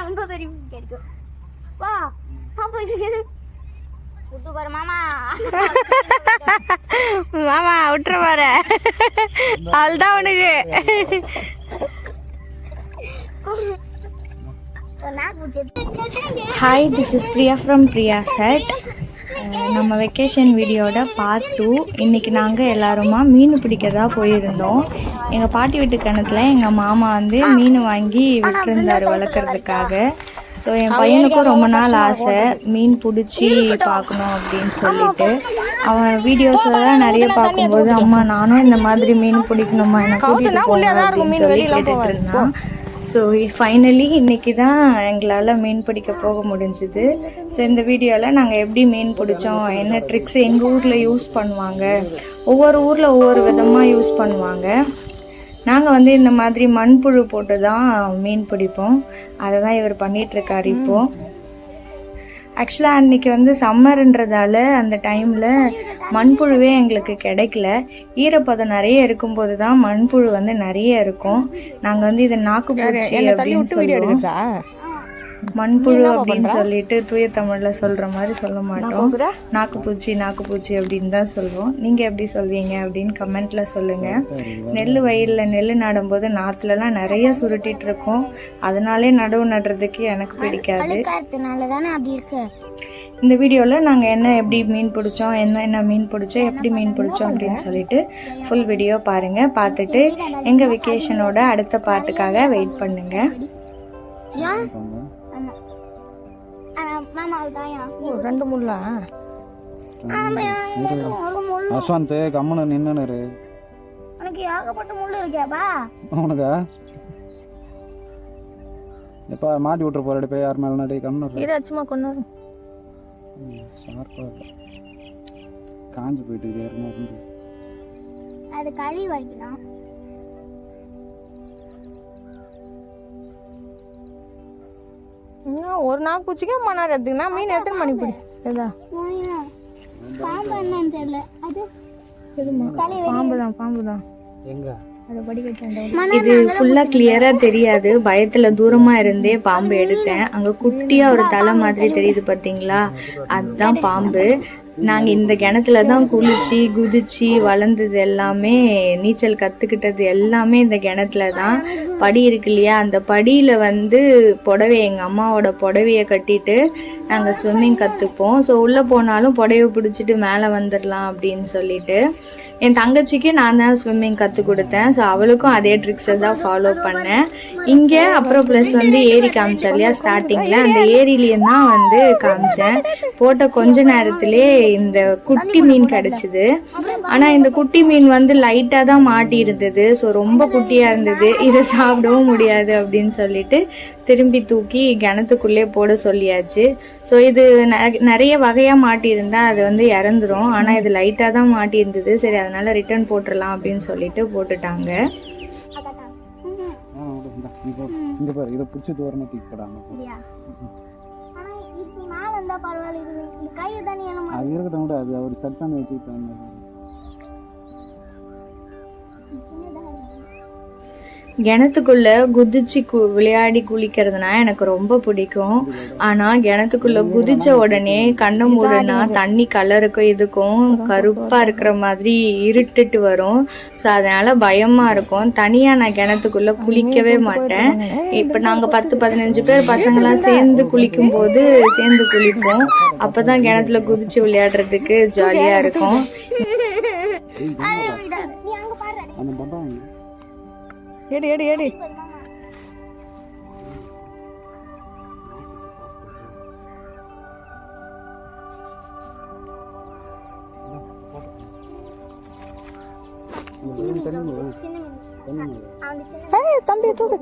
ரொம்ப பெரிய கிடைக்கும். வா மாமா. விட்டுற பாரு அதுதான் உனக்கு. Hi this is Priya from Priya set நம்ம வெக்கேஷன் வீடியோட பார்ட் டூ இன்றைக்கி நாங்கள் எல்லாருமா மீன் பிடிக்கதா போயிருந்தோம். எங்கள் பாட்டி வீட்டு கிணத்துல எங்கள் மாமா வந்து மீன் வாங்கி விட்டுருந்தாரு வளர்க்குறதுக்காக. ஸோ என் பையனுக்கும் ரொம்ப நாள் ஆசை. மீன் பிடிச்சி பார்க்கணும் அப்படின்னு சொல்லிட்டு. அவன் வீடியோஸ்லாம் நிறைய பார்க்கும்போது அம்மா நானும் இந்த மாதிரி மீன் பிடிக்கணுமா? எனக்கு கூட்டிட்டு போங்க அப்படின்னு சொல்லி கேட்டுட்டு இருந்தான். ஸோ ஃபைனலி இன்றைக்கி தான் எங்களால் மீன் பிடிக்க போக முடிஞ்சுது. ஸோ இந்த வீடியோவில் நாங்கள் எப்படி மீன் பிடிச்சோம் என்ன ட்ரிக்ஸ் எங்கள் ஊரில் யூஸ் பண்ணுவாங்க ஒவ்வொரு ஊரில் ஒவ்வொரு விதமாக யூஸ் பண்ணுவாங்க. நாங்கள் வந்து இந்த மாதிரி மண்புழு போட்டு தான் மீன் பிடிப்போம். அதை தான் இவர் பண்ணிகிட்ருக்காரு இப்போது ஆக்சுவலாக அன்னைக்கு வந்து சம்மர்ன்றதால அந்த டைமில் மண்புழுவே எங்களுக்கு கிடைக்கல. ஈரப்பதம் நிறைய இருக்கும்போது தான் மண்புழு வந்து நிறைய இருக்கும். நாங்கள் வந்து இதை நாக்குப்பூச்சி அப்படின்னு சொல்லுவோம். மண்புழு அப்படின்னு சொல்லிட்டு தூய தமிழ்ல சொல்ற மாதிரி சொல்ல மாட்டோம். நாக்குப்பூச்சி நாக்குப்பூச்சி அப்படின்னு தான் சொல்லுவோம் நீங்க எப்படி சொல்வீங்க அப்படின்னு கமெண்ட்ல சொல்லுங்க. நெல் வயல்ல நெல் நடும்போது நாத்துலலாம் நிறைய சுருட்டிட்டு இருக்கும். அதனாலே நடவு நடுறதுக்கு எனக்கு பிடிக்காது. இந்த வீடியோவில் நாங்கள் என்ன எப்படி மீன் பிடிச்சோம் என்ன என்ன மீன் பிடிச்சோம் எப்படி மீன் பிடிச்சோம் அப்படின்னு சொல்லிட்டு ஃபுல் வீடியோ பாருங்கள் பார்த்துட்டு எங்கள் வெக்கேஷனோட அடுத்த பாட்டுக்காக வெயிட் பண்ணுங்க ஆமா ஆனா, மாமா தாயா ரெண்டு முள்ளா? அஸ்வந்த் கம்முன்னு நின்னுரு உனக்கு ஏகப்பட்ட முள்ளு இருக்கேப்பா உனக்கா? எப்பா மாட்டி விட்டுற போறடி போய் யார் மேல நடி ஷார்ப்பா காஞ்சு போயிட்டு இருந்து அது கழுவி வைக்கணும் ஒரு நாள் பூச்சிக்கே மணி எடுத்துக்கினா மீன் எத்தனை மணி பிடி. எதா மாயா, பாம்பு என்னன்னு தெரியல. அது பாம்பு தான் பாம்பு தான் எங்க? இது ஃபுல்லா கிளியரா தெரியாது. பயத்துல தூரமா இருந்தே பாம்பு எடுத்தேன். அங்க குட்டியா ஒரு தலை மாதிரி தெரியுது பாத்தீங்களா? அதுதான் பாம்பு. நாங்க இந்த கிணத்துல தான் குளிச்சு குதிச்சு வளர்ந்தது எல்லாமே நீச்சல் கத்துக்கிட்டது எல்லாமே இந்த கிணத்துல தான். படி இருக்கு இல்லையா? அந்த படியில வந்து புடவை எங்க அம்மாவோட புடவைய கட்டிட்டு நாங்க ஸ்விம்மிங் கத்துப்போம். ஸோ உள்ள போனாலும் புடவை பிடிச்சிட்டு மேலே வந்துடலாம் அப்படின்னு சொல்லிட்டு என் தங்கச்சிக்கு நான் தான் ஸ்விம்மிங் கற்றுக் கொடுத்தேன். ஸோ அவளுக்கும் அதே ட்ரிக்ஸை தான் ஃபாலோ பண்ணேன். இங்கே அப்புறம் ப்ளஸ் வந்து ஏரி காமிச்சேன் இல்லையா ஸ்டார்டிங்கில் அந்த ஏரியிலேயும் தான் வந்து காமிச்சேன். போட்ட கொஞ்ச நேரத்திலே இந்த குட்டி மீன் கிடச்சிது. ஆனால் இந்த குட்டி மீன் வந்து லைட்டாக தான் மாட்டி இருந்தது ஸோ ரொம்ப குட்டியாக இருந்தது. இதை சாப்பிடவும் முடியாது அப்படின்னு சொல்லிட்டு திரும்பி தூக்கி கிணத்துக்குள்ளே போட சொல்லியாச்சு. ஸோ இது நெ- நிறைய வகையாக மாட்டியிருந்தா அது வந்து இறந்துரும். ஆனால் இது லைட்டாக தான் மாட்டியிருந்தது. சரி அதனால ரிட்டர்ன் போட்டுடலாம் அப்படின்னு சொல்லிட்டு போட்டுட்டாங்க. இங்க பாரு. இதை பிடிச்சி தூரமா தூக்கி போடாங்க அது இருக்கட்டும் விட. அது அவர் செட் பண்ணி வச்சுக்கிட்டாங்க. கிணத்துக்குள்ள குதிச்சு கு விளையாடி குளிக்கிறதுனா எனக்கு ரொம்ப பிடிக்கும். ஆனா கிணத்துக்குள்ள குதிச்ச உடனே கண்ணை மூடுனா தண்ணி கலருக்கும் இதுக்கும் கருப்பா இருக்கிற மாதிரி இருட்டுட்டு வரும். ஸோ அதனால பயமா இருக்கும். தனியா நான் கிணத்துக்குள்ள குளிக்கவே மாட்டேன். இப்ப நாங்க பத்து பதினஞ்சு பேர் பசங்களாம் சேர்ந்து குளிக்கும் போது சேர்ந்து குளிப்போம். அப்பதான் கிணத்துல குதிச்சு விளையாடுறதுக்கு ஜாலியா இருக்கும். ஏடி ஏடி ஏடி. மாமா தம்பி தூக்கு.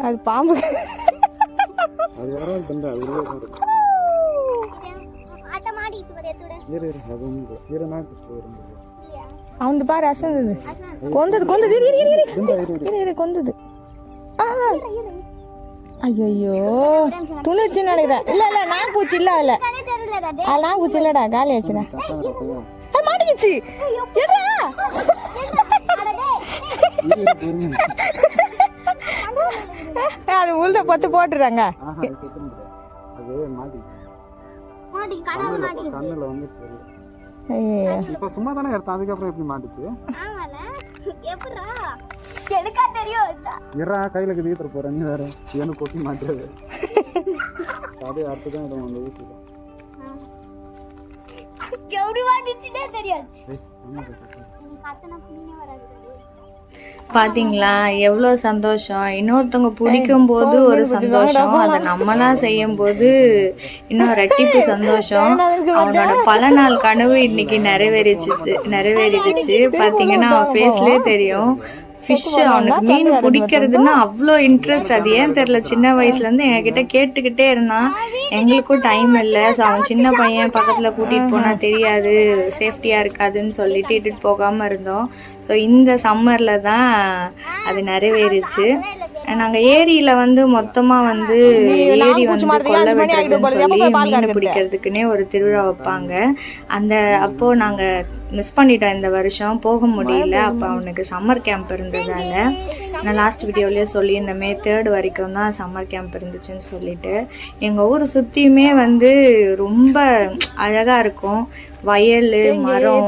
அது பாம்பு. அது வர அவன் பாரு அசந்தது கொந்தது கொந்தது. இரு இரு இரு இந்தா இரு இரு இரு. இரு கொந்தது. ஐயோ துணிச்சு நினைக்கிறேன் இல்ல இல்ல நான் பூச்சி இல்ல இல்ல நான் பூச்சி இல்லடா காலி ஆச்சுடா மாட்டிக்கிச்சு. அது உள்ள பத்து போட்டுறாங்க. மாட்டி கனவு மாட்டிக்கிச்சு. கண்ணுல வந்து இப்ப சும்மா தானே எடுத்தேன் அதுக்கப்புறம் எப்படி மாட்டுச்சு? ஆமால எப்படா எடுக்கா தெரியும் இறா கையில ஈத்துற போறேன் நீ வேற. எனக்கு கொட்டி மாட்டுறது அது? இடம் எப்படி தெரியாது. பாத்தீங்களா? எவ்வளோ சந்தோஷம். இன்னொருத்தவங்க பிடிக்கும் போது ஒரு சந்தோஷம். அதை நம்மளா செய்யும் போது இன்னும் ரெட்டிப்பு சந்தோஷம். அவனோட பல நாள் கனவு இன்னைக்கு நிறைவேறிச்சு நிறைவேறிடுச்சு. பாத்தீங்கன்னா அவன் ஃபேஸ்லயே தெரியும். ஃபிஷ் அவனுக்கு மீன் பிடிக்கிறதுன்னா அவ்வளோ இன்ட்ரெஸ்ட் அது ஏன் தெரியல? சின்ன வயசுல இருந்து எங்ககிட்ட கேட்டுக்கிட்டே இருந்தான். எங்களுக்கும் டைம் இல்லை. ஸோ அவன் சின்ன பையன் பக்கத்துல கூட்டிட்டு போனா தெரியாது. சேஃப்டியா இருக்காதுன்னு சொல்லிட்டு இட்டுட்டு போகாம இருந்தோம். ஸோ இந்த சம்மர்ல தான் அது நிறைவேறிச்சு. நாங்க ஏரியில வந்து மொத்தமா வந்து ஏரி வந்து கொல்ல வெட்டுறதுன்னு சொல்லி மீன் பிடிக்கிறதுக்குன்னே ஒரு திருவிழா வைப்பாங்க. அந்த அப்போ நாங்க மிஸ் பண்ணிட்டோம் இந்த வருஷம். போக முடியல. அப்போ அவனுக்கு சம்மர் கேம்ப் இருந்ததால. நான் லாஸ்ட் வீடியோலயே சொல்லியிருந்தமே தேர்ட் வரைக்கும் தான் சம்மர் கேம்ப் இருந்துச்சுன்னு சொல்லிட்டு. எங்க ஊர் சுத்தியுமே வந்து ரொம்ப அழகா இருக்கும். வயல் மரம்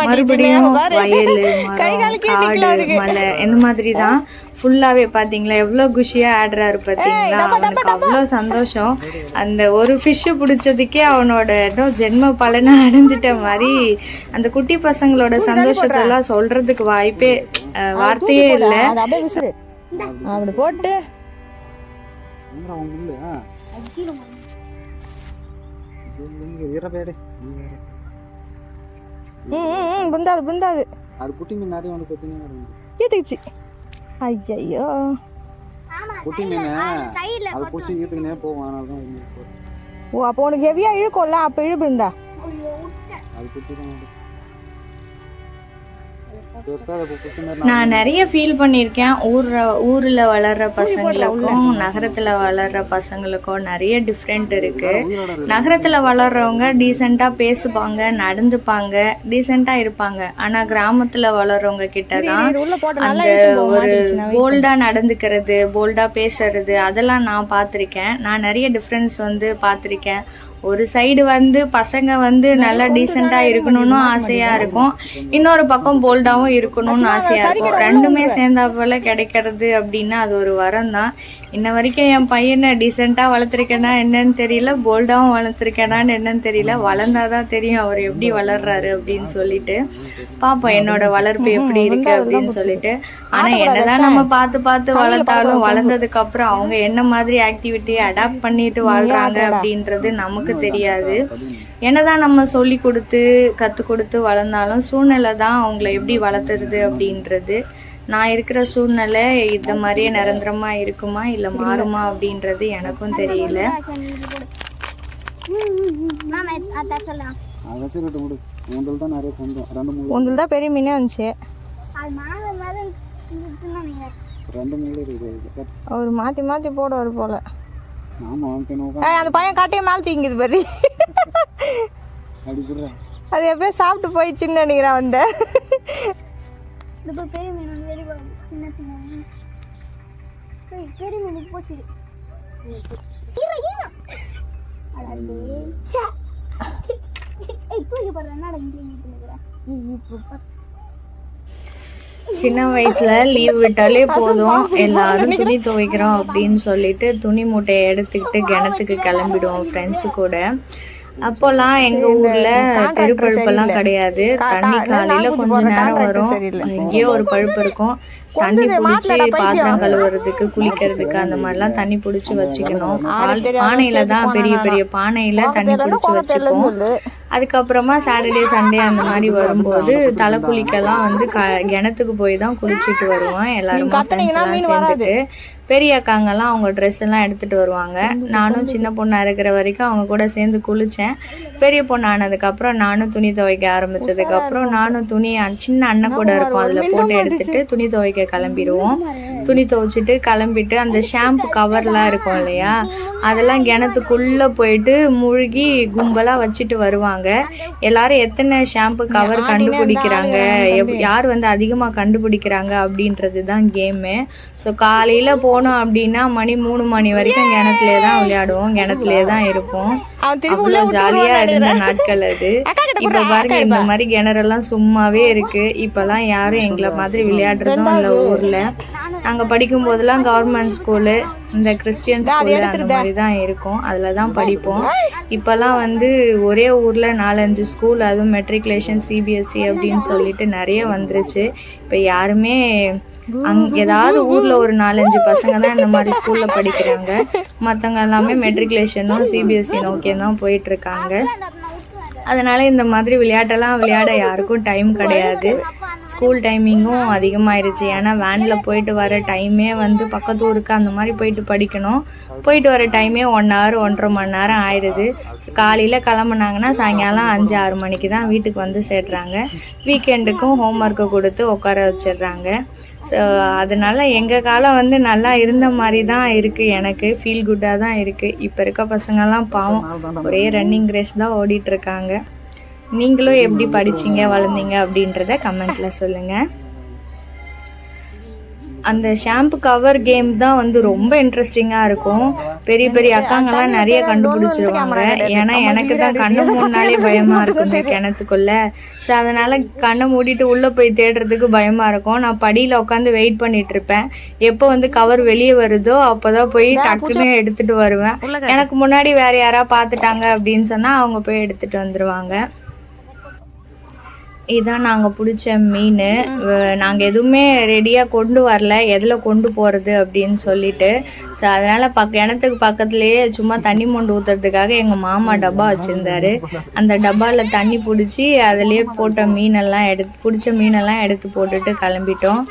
மறுபடியும் வயல் காடு. மலை. இந்த மாதிரி தான் ஃபுல்லாவே பாத்தீங்களா? எவ்வளவு குஷியா ஆடுறாரு பாத்தீங்களா? அவனுக்கு அவ்வளவு சந்தோஷம். அந்த ஒரு ஃபிஷ் பிடிச்சதுக்கே அவனோட ஏதோ ஜென்ம பலனை அடைஞ்சிட்ட மாதிரி அந்த குட்டி பசங்களோட சந்தோஷத்தெல்லாம் சொல்றதுக்கு வாய்ப்பே வார்த்தையே இல்ல. அப்படி போட்டு. புந்தாது புந்தாது. அது குட்டி மீன் நிறைய வந்து பார்த்தீங்கன்னா ஈத்துக்குச்சு ஐயோ ஆமா குட்டி மீன். அது பிடிச்சி ஈத்துக்கினே அதனால தான். ஓ அப்போ உனக்கு ஹெவியா இழுக்கும்ல அப்ப இழுப்புண்டா அது குட்டி தான் நான் நிறைய ஃபீல் பண்ணியிருக்கேன். ஊர்ல ஊர்ல வளர்ற பசங்களுக்கும் நகரத்துல வளர்ற பசங்களுக்கும் நிறைய டிஃப்ரெண்ட் இருக்கு. உயிரோட இருக்கு. நகரத்துல வளர்றவங்க டீசெண்டா பேசுவாங்க நடந்துப்பாங்க டீசெண்டா இருப்பாங்க. ஆனா கிராமத்துல வளர்றவங்க கிட்ட தான் அந்த ஒரு மாட்டிக்கிச்சு, நான் போல்டா நடந்துக்கிறது போல்டா பேசுறது அதெல்லாம் நான் பார்த்திருக்கேன். நான் நிறைய டிஃப்ரென்ஸ் வந்து பார்த்திருக்கேன். ஒரு சைடு வந்து பசங்க வந்து நல்லா டீசெண்டா இருக்கணும்னு ஆசையா இருக்கும். இன்னொரு பக்கம் போல்டாவும் இருக்கணும்னு ஆசையா இருக்கும். ரெண்டுமே சேர்ந்தாப்புல கிடைக்கிறது அப்படின்னா அது ஒரு வரம் தான். இன்ன வரைக்கும் என் பையனை டீசெண்டா வளர்த்துருக்கேனா என்னன்னு தெரியல போல்டாவும் வளர்த்துருக்கேனான்னு என்னன்னு தெரியல. வளர்ந்தாதான் தெரியும் அவர் எப்படி வளர்றாரு அப்படின்னு சொல்லிட்டு. பாப்போம் என்னோட வளர்ப்பு எப்படி இருக்கு அப்படின்னு சொல்லிட்டு. ஆனா என்னதான் நம்ம பார்த்து பார்த்து வளர்த்தாலும் வளர்ந்ததுக்கு அப்புறம் அவங்க என்ன மாதிரி ஆக்டிவிட்டி அடாப்ட் பண்ணிட்டு வாழ்றாங்க அப்படின்றது நமக்கு தெரியாது. என்னதான் நம்ம சொல்லி கொடுத்து கத்து கொடுத்து வளர்ந்தாலும் சூழ்நிலை தான் அவங்கள எப்படி வளர்த்துறது அப்படின்றது. நான் இருக்கிற சூழ்நிலை இந்த மாதிரியே நிரந்தரமா இருக்குமா இல்ல மாறுமா அப்படின்றது எனக்கும் தெரியல. மூன்றல் தான் பெரிய மீனே வந்துச்சு. அவர் மாத்தி மாத்தி போடுவார் போல. அந்த பையன் காட்டையே மேல தீங்குது பாரு. அது எப்பயோ சாப்பிட்டு போயிடுச்சுன்னு நினைக்கிறேன் வந்த போய் வந்து. சின்ன பெரிய மீன் போச்சு. இப்போ. சின்ன வயசுல லீவ் விட்டாலே போதும். எல்லாரும் துணி துவைக்கிறோம் அப்படின்னு சொல்லிட்டு துணி மூட்டையை எடுத்துக்கிட்டு கிணத்துக்கு கிளம்பிடுவோம் ஃப்ரெண்ட்ஸு கூட. அப்போல்லாம் எங்க ஊர்ல தெருப்பழுப்பெல்லாம் கிடையாது. தண்ணி காலையில கொஞ்ச நேரம் வரும். எங்கேயோ ஒரு பழுப்பு இருக்கும். தண்ணி பிடிச்சி பாத்திரம் கழுவுறதுக்கு குளிக்கிறதுக்கு அந்த மாதிரிலாம் தண்ணி பிடிச்சி வச்சுக்கணும். பானையில தான் பெரிய பெரிய பானையில தண்ணி பிடிச்சி வச்சுப்போம். அதுக்கப்புறமா சாட்டர்டே சண்டே அந்த மாதிரி வரும்போது தலை குளிக்கெல்லாம் வந்து க கிணத்துக்கு போய் தான் குளிச்சுட்டு வருவோம். எல்லாருமா சேர்ந்துட்டு பெரிய அக்காங்கெல்லாம் அவங்க ட்ரெஸ் எல்லாம் எடுத்துகிட்டு வருவாங்க. நானும் சின்ன பொண்ணாக இருக்கிற வரைக்கும் அவங்க கூட சேர்ந்து குளித்தேன் பெரிய பொண்ணு ஆனதுக்கப்புறம் நானும் துணி துவைக்க ஆரம்பிச்சதுக்கப்புறம் நானும் துணி சின்ன அண்ணன் கூட இருக்கும். அதில் போட்டு எடுத்துட்டு துணி துவைக்க கிளம்பிடுவோம். துணி துவைச்சிட்டு கிளம்பிட்டு அந்த ஷாம்பு கவர்லாம் இருக்கும் இல்லையா? அதெல்லாம் கிணத்துக்குள்ளே போயிட்டு முழுகி கும்பலாக வச்சுட்டு வருவாங்க. எல்லாரும் எத்தனை ஷாம்பு கவர் கண்டுபிடிக்கிறாங்க? எப்- யார் வந்து அதிகமாக கண்டுபிடிக்கிறாங்க அப்படின்றது தான் கேமு. ஸோ காலையில் போனோம் அப்படின்னா மணி மூணு மணி வரைக்கும் கிணத்துலேயே தான் விளையாடுவோம். கிணத்துலேயே தான் இருப்போம். அவன் திரும்பி உள்ள ஜாலியாக இருந்த நாட்கள் அது. இப்போ பாருங்க இந்த மாதிரி கிணறெல்லாம் சும்மாவே இருக்கு. இப்பெல்லாம் யாரும் எங்களை மாதிரி விளையாடுறதும் இல்லை ஊர்ல. நாங்க படிக்கும் போதெல்லாம் கவர்மெண்ட் ஸ்கூலு இந்த கிறிஸ்டியன் ஸ்கூலு அந்த மாதிரி தான் இருக்கும். அதில் தான் படிப்போம். இப்போல்லாம் வந்து ஒரே ஊரில் நாலஞ்சு ஸ்கூல் அதுவும் மெட்ரிகுலேஷன் சிபிஎஸ்சி E அப்படின்னு சொல்லிட்டு நிறைய வந்துருச்சு. இப்போ யாருமே அங் ஏதாவது ஊரில் ஒரு நாலஞ்சு பசங்க தான் இந்த மாதிரி ஸ்கூலில் படிக்கிறாங்க. மற்றவங்க எல்லாமே மெட்ரிகுலேஷனும் சிபிஎஸ்சி நோக்கி தான் போயிட்டுருக்காங்க. அதனால இந்த மாதிரி விளையாட்டெல்லாம் விளையாட யாருக்கும் டைம் கிடையாது. ஸ்கூல் டைமிங்கும் அதிகமாயிருச்சு. ஏன்னா வேனில் போயிட்டு வர டைமே வந்து பக்கத்து ஊருக்கு அந்த மாதிரி போயிட்டு படிக்கணும். போயிட்டு வர டைமே ஒன் ஹவர் ஒன்றரை மணி நேரம் ஆயிடுது. காலையில் கிளம்புனாங்கன்னா சாயங்காலம் அஞ்சு ஆறு மணிக்கு தான் வீட்டுக்கு வந்து சேர்றாங்க. வீக்கெண்டுக்கும் ஹோம் ஒர்க்கை கொடுத்து உட்கார வச்சிடுறாங்க. ஸோ அதனால் எங்கள் காலம் வந்து நல்லா இருந்த மாதிரி தான் இருக்குது எனக்கு ஃபீல் குட்டாக தான் இருக்குது இப்போ இருக்க பசங்கெல்லாம் பாவம். ஒரே ரன்னிங் ரேஸ் தான் ஓடிட்டுருக்காங்க நீங்களும் எப்படி படிச்சீங்க வளர்ந்தீங்க அப்படின்றத கமெண்ட்ல சொல்லுங்கள் அந்த ஷாம்பு கவர் கேம் தான் வந்து ரொம்ப இன்ட்ரெஸ்டிங்காக இருக்கும். பெரிய பெரிய அக்காங்கெல்லாம் நிறைய கண்டுபிடிச்சிருவாங்க. ஏன்னா எனக்கு தான் கண்ணு மூடினாலே பயமா இருக்கும் கிணத்துக்குள்ள. ஸோ அதனால கண்ணை மூடிட்டு உள்ள போய் தேடுறதுக்கு பயமா இருக்கும். நான் படியில உட்காந்து வெயிட் பண்ணிட்டு இருப்பேன் எப்போ வந்து கவர் வெளியே வருதோ அப்போதான் போய் டக்குன்னு எடுத்துட்டு வருவேன். எனக்கு முன்னாடி வேற யாரா பார்த்துட்டாங்க அப்படின்னு சொன்னா அவங்க போய் எடுத்துட்டு வந்துருவாங்க. இதான் நாங்கள் பிடிச்ச மீன். நாங்கள் எதுவுமே ரெடியாக கொண்டு வரல. எதில் கொண்டு போகிறது அப்படின்னு சொல்லிட்டு. ஸோ அதனால் பக் கிணத்துக்கு பக்கத்துலேயே சும்மா தண்ணி மொண்டு ஊற்றுறதுக்காக எங்கள் மாமா டப்பா வச்சுருந்தாரு. அந்த டப்பாவில் தண்ணி பிடிச்சி அதுலேயே போட்ட மீனெல்லாம் எடுத்து பிடிச்ச மீனெல்லாம் எடுத்து போட்டுட்டு கிளம்பிட்டோம்.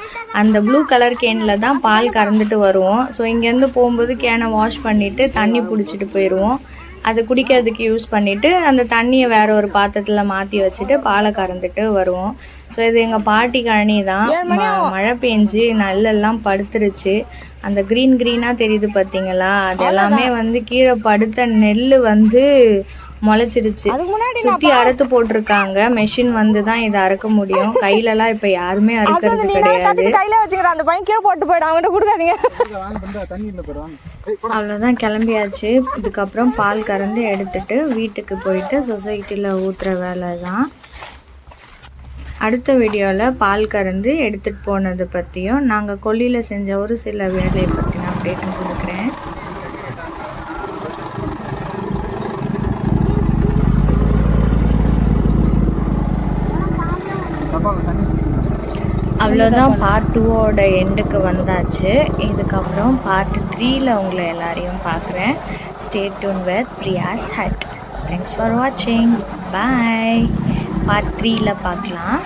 அந்த ப்ளூ கலர் கேனில் தான் பால் கறந்துட்டு வருவோம். ஸோ இங்கேருந்து போகும்போது கேனை வாஷ் பண்ணிவிட்டு தண்ணி பிடிச்சிட்டு போயிடுவோம் அதை குடிக்கிறதுக்கு யூஸ் பண்ணிட்டு அந்த தண்ணியை வேற ஒரு பாத்திரத்தில் மாற்றி வச்சுட்டு பாலை கறந்துட்டு வருவோம். ஸோ இது எங்கள் பாட்டி கழனி தான். மழை பெஞ்சு நெல்லெல்லாம் படுத்துருச்சு. அந்த க்ரீன் க்ரீனாக தெரியுது பார்த்தீங்களா அது எல்லாமே வந்து கீழே படுத்த நெல் வந்து முளைச்சிருச்சு அதுக்கு முன்னாடி சுற்றி அறுத்து போட்டிருக்காங்க. மெஷின் வந்து தான் இதை அறுக்க முடியும். கையிலலாம் இப்போ யாருமே அறுக்கிறது கிடையாது. கையில வச்சுக்கிற அந்த பையன் கீழே போட்டு போயிடும் அவங்ககிட்ட கொடுக்காதீங்க. அவ்வளோதான் கிளம்பியாச்சு. இதுக்கப்புறம் பால் கறந்து எடுத்துட்டு வீட்டுக்கு போயிட்டு சொசைட்டியில் ஊற்றுற வேலை தான் அடுத்த வீடியோவில் பால் கறந்து எடுத்துகிட்டு போனது பற்றியும் நாங்கள் கொல்லியில் செஞ்ச ஒரு சில வேலையை பற்றின அப்டேட்டும் கொடுக்குறேன் டப்பாவில் தண்ணி அவ்வளோதான் பார்ட் டூவோட எண்டுக்கு வந்தாச்சு. இதுக்கப்புறம் பார்ட் த்ரீல உங்களை எல்லாரையும் பார்க்குறேன். Stay tuned with Priya's hut thanks for வாட்சிங் பாய் பார்ட் த்ரீல பார்க்கலாம்.